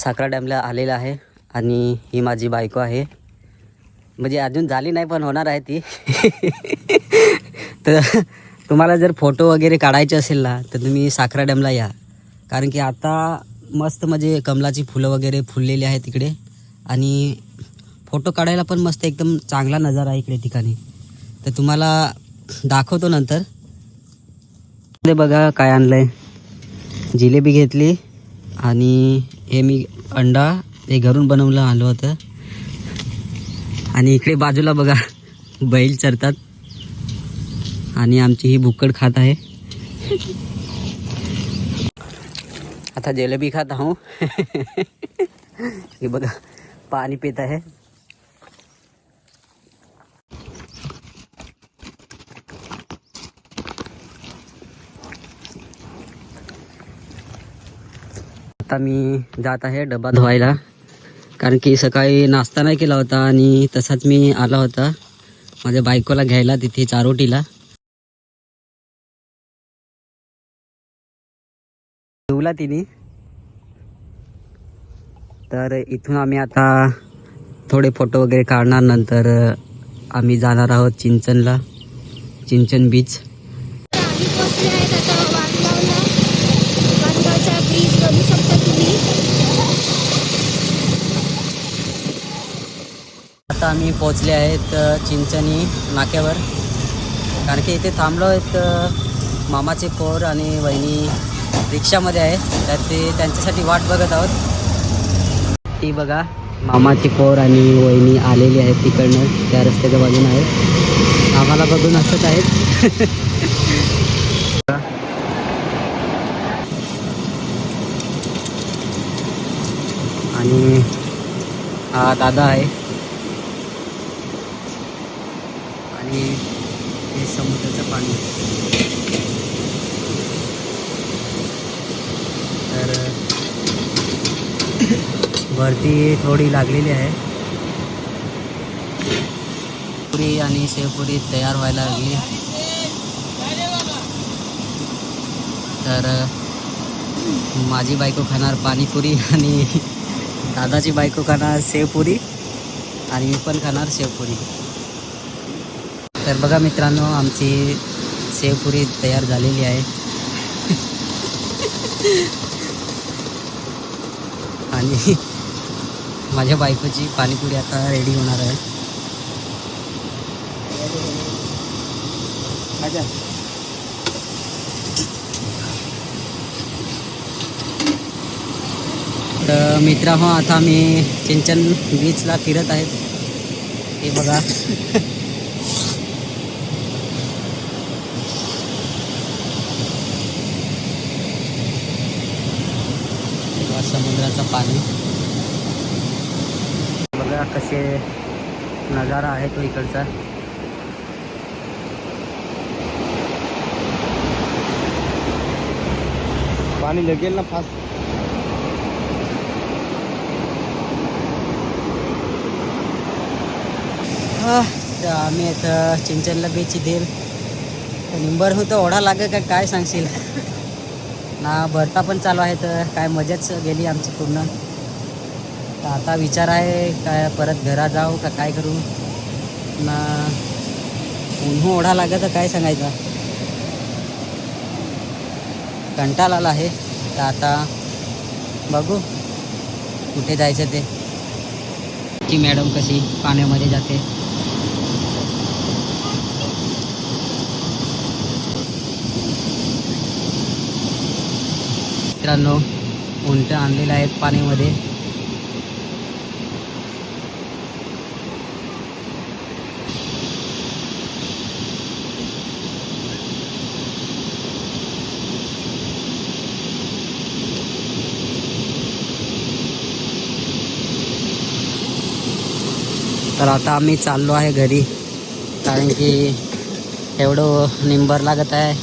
साखरा डॅमला आलेला आहे आणि ही माझी बायको आहे. म्हणजे अजून झाली नाही पण होणार आहे ती. तर तुम्हाला जर फोटो वगैरे काढायचे असेल ना तर तुम्ही साखरा डॅमला या. कारण की आता मस्त म्हणजे कमलाची फुलं वगैरे फुललेली आहे तिकडे आणि फोटो काढायला पण मस्त एकदम चांगला नजारा आहे इकडे ठिकाणी. तर तुम्हाला दाखवतो नंतर. ते बघा काय आणलं आहे जिलेबी घेतली आणि हे मी अंडा हे घरून बनवलं आलं होतं. आणि इकडे बाजूला बघा बैल चरतात. आणि आमची ही भुक्कड खात आहे. आता जिलेबी खात आहो. हे बघा पाणी पित आहे. आता मी जात आहे डबा धुवायला. कारण की सकाळी नाश्ता नाही केला होता आणि तसाच मी आला होता. माझ्या बायकोला घ्यायला तिथे चारोटीला. ठेवला तिने. तर इथून आम्ही आता थोडे फोटो वगैरे काढणार नंतर आम्ही जाणार आहोत चिंचनला चिंचन बीच आम्ही पोचले आहेत आता वांगावला वांगावचा ब्रिज बघू शकता तुम्ही आता आम्ही पोचले आहेत चिंचणी नाक्यावर. कारण की इथे थांबलो आहेत मामाचे पोर आणि वहिनी रिक्षामध्ये आहे तर ते त्यांच्यासाठी वाट बघत आहोत. ती बघा मामाची पोर आणि वहिनी आलेली आहेत तिकडनं त्या रस्त्याच्या बाजून आहेत. आम्हाला बघून असत आहेत. आणि हा दादा आहे. आणि हे समुद्राचं पाणी. तर वरती थोडी लागलेली आहे. पुरी आणि शेवपुरी तयार व्हायला लागली. तर माझी बायको खाणार पाणीपुरी आणि दादाची बायको खाणार शेवपुरी आणि मी पण खाणार शेवपुरी. तर बघा मित्रांनो आमची शेवपुरी तयार झालेली आहे. आणि माझ्या बायकोची पाणीपुरी आता रेडी होणार आहे. तर मित्रा हो आता मी चिंचन बीचला फिरत आहेत. हे बघा. समुद्राचं पाणी. बघा कसे नजारा आहे तो इकडचा. पाणी लगेल ना फास्ट. तर आम्ही आता चिंचनला बीच इथे निंबर होतं ओढा लागे का काय सांगशील? ना भरता पण चालू आहे तर काय मजाच गेली आमची पूर्ण. तर आता विचार आहे काय परत घरा जाऊ का काय करू? ना उन्हू ओढा लागत तर काय सांगायचं? कंटाळा आला आहे. तर आता बघू कुठे जायचं ते. की मॅडम कशी पाण्यामध्ये जाते? मित्रांनो उंट आणलेले आहेत पाण्यामध्ये. तर आता आम्ही चाललो आहे घरी कारण की एवढं निंबर लागत आहे.